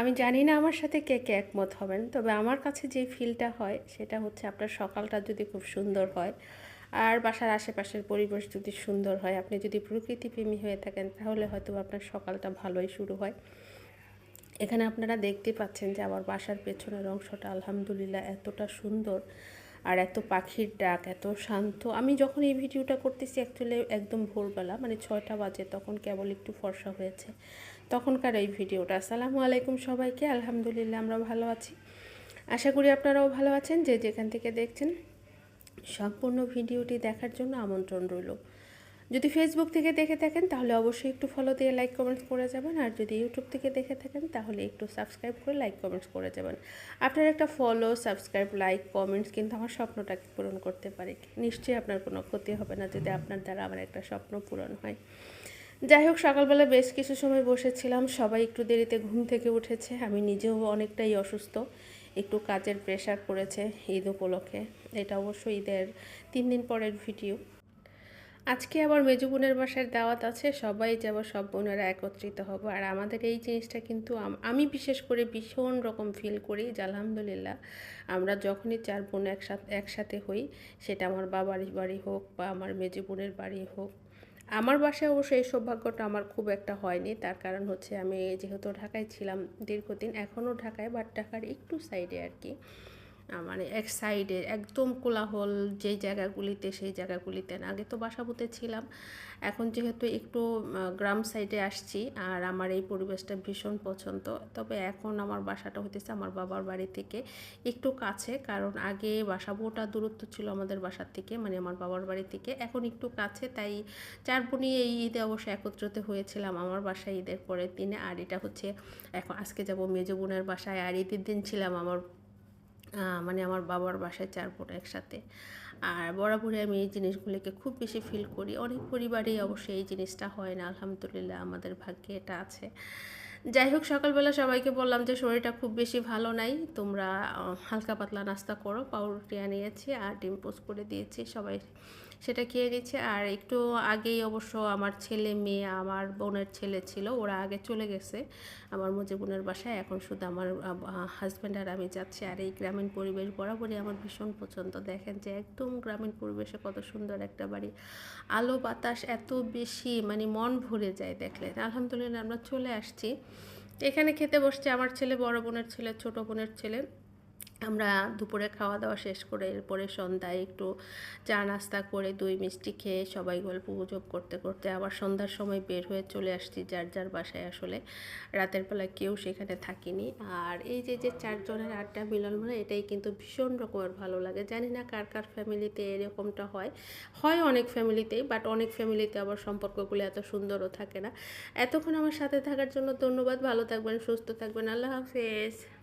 আমি জানি না আমার সাথে কে কে একমত হবেন, তবে আমার কাছে যে ফিলটা হয় সেটা হচ্ছে আপনার সকালটা যদি খুব সুন্দর হয় আর বাসার আশেপাশের পরিবেশ যদি সুন্দর হয়, আপনি যদি প্রকৃতিপ্রেমী হয়ে থাকেন তাহলে হয়তো আপনার সকালটা ভালোই শুরু হয়। এখানে আপনারা দেখতে পাচ্ছেন যে আমার বাসার পেছনের অংশটা আলহামদুলিল্লাহ এতটা সুন্দর আর এত পাখির ডাক, এত শান্ত। আমি যখন এই ভিডিওটা করতেছি অ্যাকচুয়ালি একদম ভোরবেলা মানে ছয়টা বাজে, তখন কেবল একটু ফর্সা হয়েছে। তখনকার এই ভিডিওটা। আসসালামু আলাইকুম সবাইকে, আলহামদুলিল্লাহ আমরা ভালো আছি। আশা করি আপনারাও ভালো আছেন, যে যেখান থেকে দেখছেন, সম্পূর্ণ ভিডিওটি দেখার জন্য আমন্ত্রণ রইল। যদি ফেসবুক থেকে দেখে থাকেন, তাহলে অবশ্যই একটু ফলো দিয়ে লাইক কমেন্টস করে যাবেন। আর যদি ইউটিউব থেকে দেখে থাকেন, তাহলে একটু সাবস্ক্রাইব করে লাইক কমেন্টস করে যাবেন। আপনার একটা ফলো সাবস্ক্রাইব লাইক কমেন্টস কিন্তু আমার স্বপ্নটাকে পূরণ করতে পারে। নিশ্চয়ই আপনার কোনো ক্ষতি হবে না যদি আপনার দ্বারা আমার একটা স্বপ্ন পূরণ হয়। যাই হোক, সকালবেলা বেশ কিছু সময় বসেছিলাম। সবাই একটু দেরিতে ঘুম থেকে উঠেছে। আমি নিজেও অনেকটাই অসুস্থ। একটু কাজের প্রেশার পড়েছে ঈদ উপলক্ষে। এটা অবশ্য ঈদের তিন দিন পরের ভিডিও আজকে আবার মেজু বোনের বাসায় দাওয়াত আছে, সবাই যাব সব বোনেরা একত্রিত হব। আর আমাদের এই জিনিসটা কিন্তু আমি বিশেষ করে ভীষণ রকম ফিল করি যে আলহামদুলিল্লাহ আমরা যখনই চার বোন একসাথে একসাথে হই, সেটা আমার বাবার বাড়ি হোক বা আমার মেজু বোনের বাড়ি হোক। আমার বাসায় অবশ্য এই সৌভাগ্যটা আমার খুব একটা হয়নি, তার কারণ হচ্ছে আমি যেহেতু ঢাকায় ছিলাম দীর্ঘদিন, এখনও ঢাকায় বাট ঢাকার একটু সাইডে আর কি। মানে এক সাইডে একদম কোলাহল যেই জায়গাগুলিতে সেই জায়গাগুলিতে না। আগে তো বাসাবুতে ছিলাম, এখন যেহেতু একটু গ্রাম সাইডে আসছি আর আমার এই পরিবেশটা ভীষণ পছন্দ। তবে এখন আমার বাসাটা হইতেছে আমার বাবার বাড়ি থেকে একটু কাছে, কারণ আগে বাসাবোটা দূরত্ব ছিল আমাদের বাসার থেকে মানে আমার বাবার বাড়ি থেকে। এখন একটু কাছে, তাই চার বোনই এই ঈদে অবশ্য একত্রিত হয়েছিলাম আমার বাসায় ঈদের পরের দিনে। আর এটা হচ্ছে, এখন আজকে যাব মেজো বোনের বাসায়। আর ঈদের দিন ছিলাম আমার মানে আমার বাবার বাসায় চার বোন একসাথে। আর বরাবরই আমি এই জিনিসগুলিকে খুব বেশি ফিল করি। অনেক পরিবারেই অবশ্যই এই জিনিসটা হয় না, আলহামদুলিল্লাহ আমাদের ভাগ্যে এটা আছে। যাই হোক, সকালবেলা সবাইকে বললাম যে শরীরটা খুব বেশি ভালো নাই, তোমরা হালকা পাতলা নাস্তা করো, পাউরুটি আনিয়েছি আর ডিম পোস্ট করে দিয়েছি, সবাই সেটা খেয়ে গেছে। আর একটু আগেই অবশ্য আমার ছেলে মেয়ে, আমার বোনের ছেলে ছিল, ওরা আগে চলে গেছে আমার মজে বোনের বাসায়। এখন শুধু আমার হাজব্যান্ড আর আমি যাচ্ছি। আর এই গ্রামীণ পরিবেশ বরাবরই আমার ভীষণ পছন্দ। দেখেন যে একদম গ্রামীণ পরিবেশে কত সুন্দর একটা বাড়ি। আলো বাতাস এত বেশি মানে মন ভরে যায় দেখলে। আলহামদুলিল্লাহ আমরা চলে আসছি। এখানে খেতে বসছে আমার ছেলে, বড় বোনের ছেলে, ছোট বোনের ছেলে। আমরা দুপুরে খাওয়া দাওয়া শেষ করে এরপরে সন্ধ্যায় একটু চা নাস্তা করে দই মিষ্টি খেয়ে সবাই গল্প গুজব করতে করতে আবার সন্ধ্যার সময় বের হয়ে চলে আসছি যার যার বাসায় আসলে। রাতের বেলা কেউ সেখানে থাকিনি। আর এই যে যে চারজনের আড্ডা মিলন মানে এটাই কিন্তু ভীষণ রকমের ভালো লাগে। জানি না কার কার ফ্যামিলিতে এরকমটা হয়। হয় অনেক ফ্যামিলিতেই বাট অনেক ফ্যামিলিতে আবার সম্পর্কগুলো এত সুন্দরও থাকে না। এতক্ষণ আমার সাথে থাকার জন্য ধন্যবাদ। ভালো থাকবেন, সুস্থ থাকবেন। আল্লাহ হাফেজ।